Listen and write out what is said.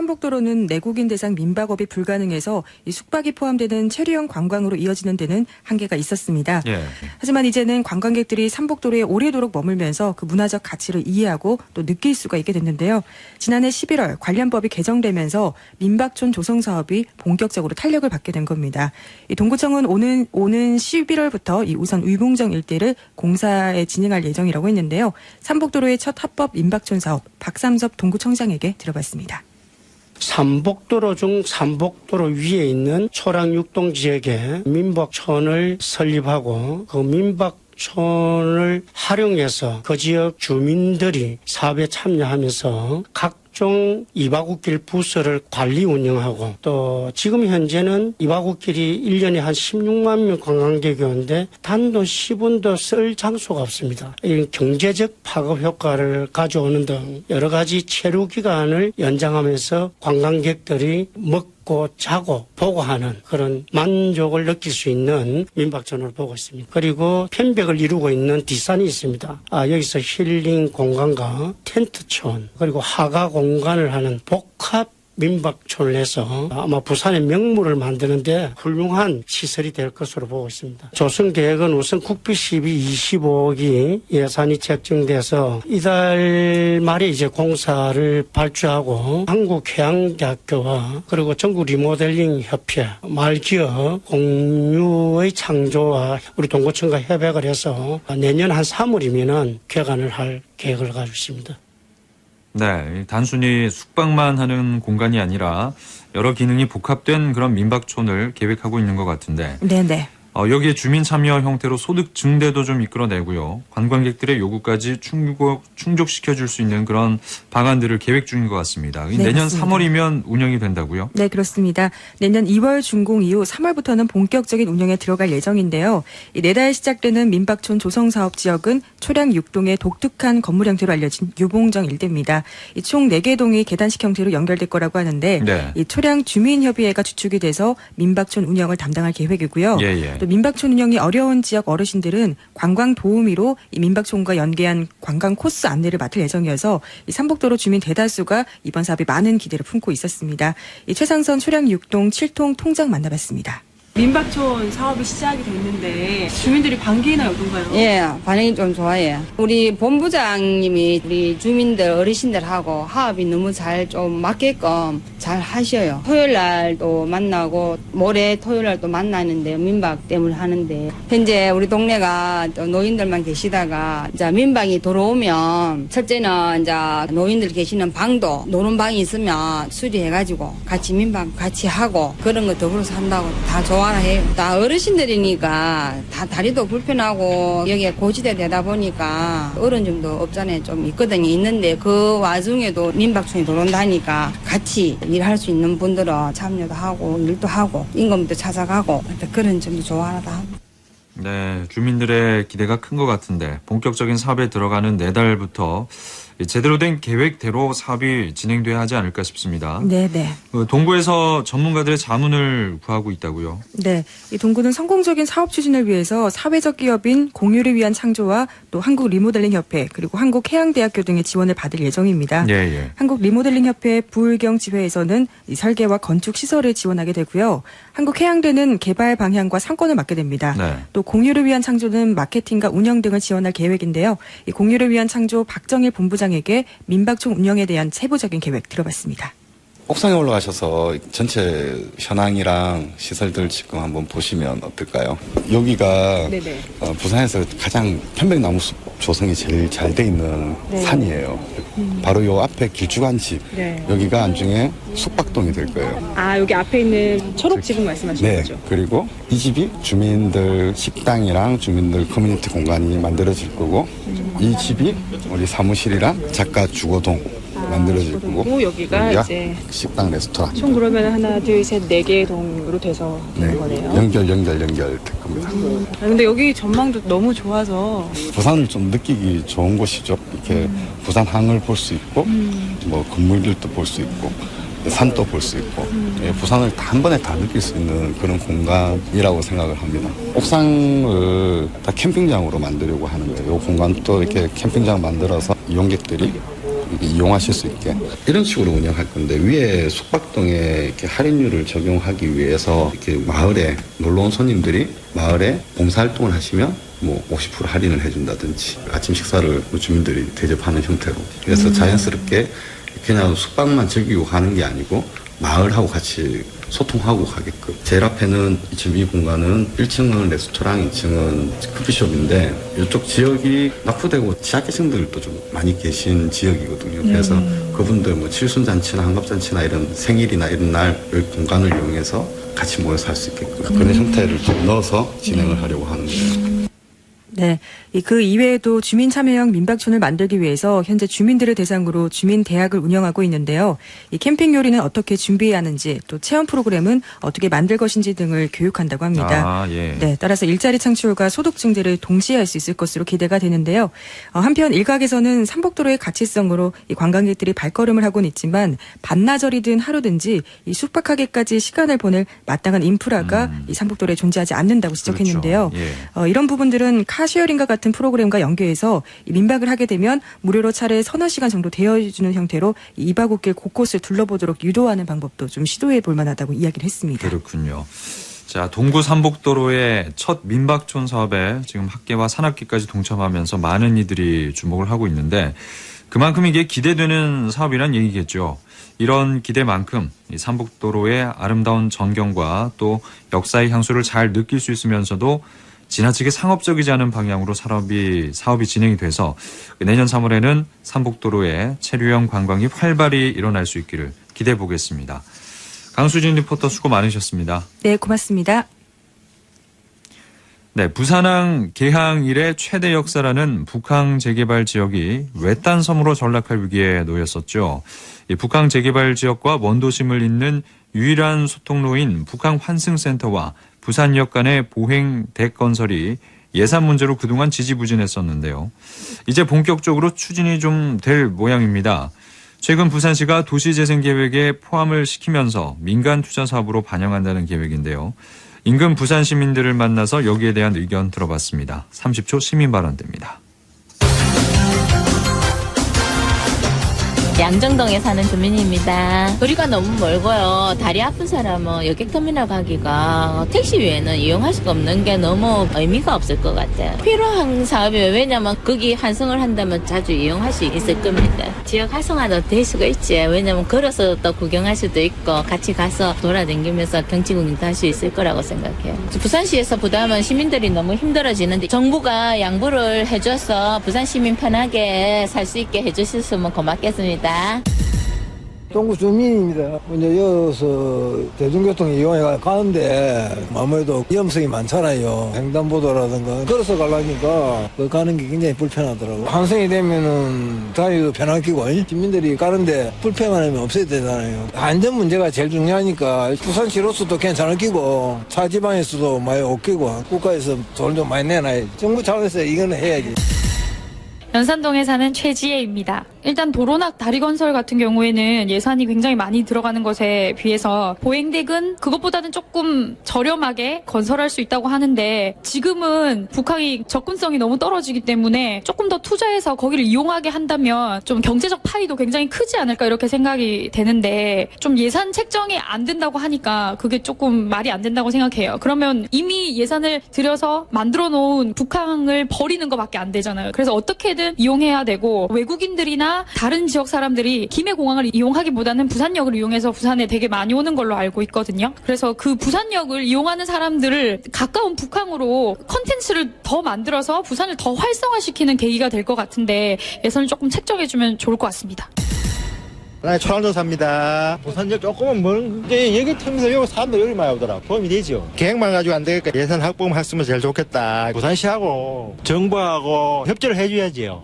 삼복도로는 내국인 대상 민박업이 불가능해서 이 숙박이 포함되는 체류형 관광으로 이어지는 데는 한계가 있었습니다. 예. 하지만 이제는 관광객들이 삼복도로에 오래도록 머물면서 그 문화적 가치를 이해하고 또 느낄 수가 있게 됐는데요. 지난해 11월 관련법이 개정되면서 민박촌 조성 사업이 본격적으로 탄력을 받게 된 겁니다. 이 동구청은 오는 오는 11월부터 이 우선 의봉정 일대를 공사에 진행할 예정이라고 했는데요. 삼복도로의 첫 합법 민박촌 사업 박삼섭 동구청장에게 들어봤습니다. 삼복도로 중 삼복도로 위에 있는 초랑 육동 지역에 민박촌을 설립하고 그 민박 촌을 활용해서 그 지역 주민들이 사업에 참여하면서 각 종 이바구길 부서를 관리 운영하고 또 지금 현재는 이바구길이 1년에 한 16만 명 관광객이 오는데 단돈 10원도 쓸 장소가 없습니다. 이 경제적 파급 효과를 가져오는 등 여러 가지 체류 기간을 연장하면서 관광객들이 먹고 자고 보고 하는 그런 만족을 느낄 수 있는 민박촌을 보고 있습니다. 그리고 편백을 이루고 있는 뒷산이 있습니다. 아, 여기서 힐링 공간과 텐트촌 그리고 하가 공간 을 하는 복합 민박촌을 해서 아마 부산의 명물을 만드는데 훌륭한 시설이 될 것으로 보고 있습니다. 조성 계획은 우선 국비 12 25억이 예산이 책정돼서 이달 말에 이제 공사를 발주하고 한국해양대학교와 그리고 전국 리모델링 협회, 말기업, 공유의 창조와 우리 동구청과 협약을 해서 내년 한 3월이면은 개관을 할 계획을 가지고 있습니다. 네, 단순히 숙박만 하는 공간이 아니라 여러 기능이 복합된 그런 민박촌을 계획하고 있는 것 같은데 네네. 어, 여기에 주민 참여 형태로 소득 증대도 좀 이끌어내고요. 관광객들의 요구까지 충족, 충족시켜 줄 수 있는 그런 방안들을 계획 중인 것 같습니다. 네, 내년 맞습니다. 3월이면 운영이 된다고요? 네, 그렇습니다. 내년 2월 준공 이후 3월부터는 본격적인 운영에 들어갈 예정인데요. 이 내달 시작되는 민박촌 조성 사업 지역은 초량 6동의 독특한 건물 형태로 알려진 유봉정 일대입니다. 이총 4개 동이 계단식 형태로 연결될 거라고 하는데 네. 이 초량 주민협의회가 주축이 돼서 민박촌 운영을 담당할 계획이고요. 예, 예. 또 민박촌 운영이 어려운 지역 어르신들은 관광 도우미로 이 민박촌과 연계한 관광 코스 안내를 맡을 예정이어서 이 삼복도로 주민 대다수가 이번 사업에 많은 기대를 품고 있었습니다. 이 최상선 초량 6동 7통 통장 만나봤습니다. 민박촌 사업이 시작이 됐는데 주민들이 반기나 어떤가요? 예, 반응이 좀 좋아요. 우리 본부장님이 우리 주민들, 어르신들하고 화합이 너무 잘 좀 맞게끔 잘 하셔요. 토요일 날도 만나고, 모레 토요일 날도 만나는데, 민박 때문에 하는데, 현재 우리 동네가 또 노인들만 계시다가, 이제 민박이 들어오면, 첫째는 이제 노인들 계시는 방도, 노는 방이 있으면 수리해가지고, 같이 민박 같이 하고, 그런 거 더불어서 한다고 다 좋아 라 해요. 다 어르신들이니까 다 다리도 불편하고 여기에 고지대 되다 보니까 어른 좀도 없잖아요. 좀 있거든요. 있는데 그 와중에도 민박촌이 들어온다니까 같이 일할 수 있는 분들은 참여도 하고 일도 하고 임금도 찾아가고 그런 점도 좋아하다. 네, 주민들의 기대가 큰 것 같은데 본격적인 사업에 들어가는 내달부터 제대로 된 계획대로 사업이 진행돼야 하지 않을까 싶습니다. 네네. 그 동구에서 전문가들의 자문을 구하고 있다고요. 네, 이 동구는 성공적인 사업 추진을 위해서 사회적 기업인 공유를 위한 창조와 또 한국 리모델링 협회 그리고 한국 해양대학교 등의 지원을 받을 예정입니다. 예, 예. 한국 리모델링 협회 부울경 지회에서는 이 설계와 건축 시설을 지원하게 되고요. 한국 해양대는 개발 방향과 상권을 맡게 됩니다. 네. 또 공유를 위한 창조는 마케팅과 운영 등을 지원할 계획인데요. 이 공유를 위한 창조 박정일 본부장 에게 민박촌 운영에 대한 세부적인 계획 들어봤습니다. 옥상에 올라가셔서 전체 현황이랑 시설들 지금 한번 보시면 어떨까요? 여기가. 어, 부산에서 가장 편백나무 숲 조성이 제일 잘 돼 있는 네. 산이에요. 바로 요 앞에 길주간 집 네. 여기가 나중에 숙박동이 될 거예요. 아 여기 앞에 있는 초록지붕 말씀하시는 네. 그리고 이 집이 주민들 식당이랑 주민들 커뮤니티 공간이 만들어질 거고 이 집이 우리 사무실이랑 작가 주거동 만들어질 거고 여기가 이제 식당 레스토랑 총 그러면 하나, 둘, 셋, 네 개의 동으로 돼서 네, 거네요. 연결 연결 연결 될 겁니다. 아, 근데 여기 전망도 너무 좋아서 부산을 좀 느끼기 좋은 곳이죠. 이렇게 부산 항을 볼 수 있고, 뭐 건물들도 볼 수 있고, 산도 볼 수 있고, 예, 부산을 다 한 번에 다 느낄 수 있는 그런 공간이라고 생각을 합니다. 옥상을 다 캠핑장으로 만들려고 하는. 이 공간도 이렇게 캠핑장 만들어서 이용객들이 이용하실 수 있게. 이런 식으로 운영할 건데 위에 숙박동에 이렇게 할인율을 적용하기 위해서 이렇게 마을에 놀러 온 손님들이 마을에 봉사활동을 하시면 뭐 50% 할인을 해준다든지 아침 식사를 주민들이 대접하는 형태로. 그래서 자연스럽게 그냥 숙박만 즐기고 가는 게 아니고 마을하고 같이 소통하고 가게끔. 제일 앞에는 지금 이 공간은 1층은 레스토랑, 2층은 커피숍인데 이쪽 지역이 납부되고 지하계층들도 좀 많이 계신 지역이거든요. 그래서 그분들 뭐 칠순잔치나 한갑잔치나 이런 생일이나 이런 날 이 공간을 이용해서 같이 모여서 할 수 있게끔 그런 형태를 좀 넣어서 진행을 하려고 하는 거예요. 네. 이그 이외에도 주민 참여형 민박촌을 만들기 위해서 현재 주민들을 대상으로 주민 대학을 운영하고 있는데요. 이 캠핑 요리는 어떻게 준비해야 하는지 또 체험 프로그램은 어떻게 만들 것인지 등을 교육한다고 합니다. 아, 예. 네, 따라서 일자리 창출과 소득 증대를 동시에 할 수 있을 것으로 기대가 되는데요. 어, 한편 일각에서는 삼복도로의 가치성으로 이 관광객들이 발걸음을 하고는 있지만 반나절이든 하루든지 이 숙박하기까지 시간을 보낼 마땅한 인프라가 이 삼복도로에 존재하지 않는다고 지적했는데요. 음. 그렇죠. 예. 어, 이런 부분들은 카 시어링과 같은 프로그램과 연계해서 이 민박을 하게 되면 무료로 차례 서너 시간 정도 대여해주는 형태로 이 이바구길 곳곳을 둘러보도록 유도하는 방법도 좀 시도해 볼 만하다고 이야기를 했습니다. 그렇군요. 자, 동구 삼복도로의 첫 민박촌 사업에 지금 학계와 산악계까지 동참하면서 많은 이들이 주목을 하고 있는데 그만큼 이게 기대되는 사업이란 얘기겠죠. 이런 기대만큼 이 삼복도로의 아름다운 전경과 또 역사의 향수를 잘 느낄 수 있으면서도 지나치게 상업적이지 않은 방향으로 사업이 사업이 진행이 돼서 내년 3월에는 삼복도로에 체류형 관광이 활발히 일어날 수 있기를 기대해 보겠습니다. 강수진 리포터 수고 많으셨습니다. 네, 고맙습니다. 네, 부산항 개항 이래 최대 역사라는 북항 재개발 지역이 외딴 섬으로 전락할 위기에 놓였었죠. 이 북항 재개발 지역과 원도심을 잇는 유일한 소통로인 북항 환승센터와 부산역 간의 보행 대 건설이 예산 문제로 그동안 지지부진했었는데요. 이제 본격적으로 추진이 좀 될 모양입니다. 최근 부산시가 도시재생 계획에 포함을 시키면서 민간 투자 사업으로 반영한다는 계획인데요. 인근 부산 시민들을 만나서 여기에 대한 의견 들어봤습니다. 30초 시민 발언됩니다. 양정동에 사는 주민입니다. 거리가 너무 멀고요. 다리 아픈 사람은 여객터미널 가기가 택시 외에는 이용할 수가 없는 게 너무 의미가 없을 것 같아요. 필요한 사업이에요. 왜냐면 거기 환승을 한다면 자주 이용할 수 있을 겁니다. 지역 활성화도 될 수가 있지. 왜냐면 걸어서 또 구경할 수도 있고 같이 가서 돌아다니면서 경치 구경도 할 수 있을 거라고 생각해요. 부산시에서 부담은 시민들이 너무 힘들어지는데 정부가 양보를 해줘서 부산 시민 편하게 살 수 있게 해주셨으면 고맙겠습니다. 동구 주민입니다. 이제 여기서 대중교통 이용해 가는데 아무래도 위험성이 많잖아요. 횡단보도라든가 걸어서 가려니까 그 가는 게 굉장히 불편하더라고요. 환승이 되면은 다니도 편하기고 시민들이 가는데 하면 없어야 되잖아요. 안전 문제가 제일 중요하니까 부산시로서도 괜찮을 끼고 차 지방에서도 많이 없기고 국가에서 돈좀 많이 내놔야지. 정부 차원에서 이거는 해야지. 연산동에 사는 최지혜입니다. 일단 도로낙 다리 건설 같은 경우에는 예산이 굉장히 많이 들어가는 것에 비해서 보행댁은 그것보다는 조금 저렴하게 건설할 수 있다고 하는데 지금은 북한이 접근성이 너무 떨어지기 때문에 조금 더 투자해서 거기를 이용하게 한다면 좀 경제적 파이도 굉장히 크지 않을까 이렇게 생각이 되는데 좀 예산 책정이 안 된다고 하니까 그게 조금 말이 안 된다고 생각해요. 그러면 이미 예산을 들여서 만들어 놓은 북한을 버리는 것밖에 안 되잖아요. 그래서 어떻게든 이용해야 되고 외국인들이나 다른 지역 사람들이 김해 공항을 이용하기보다는 부산역을 이용해서 부산에 되게 많이 오는 걸로 알고 있거든요. 그래서 그 부산역을 이용하는 사람들을 가까운 북한으로 컨텐츠를 더 만들어서 부산을 더 활성화시키는 계기가 될 것 같은데 예산을 조금 책정해주면 좋을 것 같습니다. 나 초랑도 삽니다. 부산역 조금은 먼데 여기 여기 사람들 여기 많이 오더라. 도움이 되죠. 계획만 가지고 안 되니까 예산 확보만 했으면 제일 좋겠다. 부산시하고 정부하고 협조를 해줘야지요.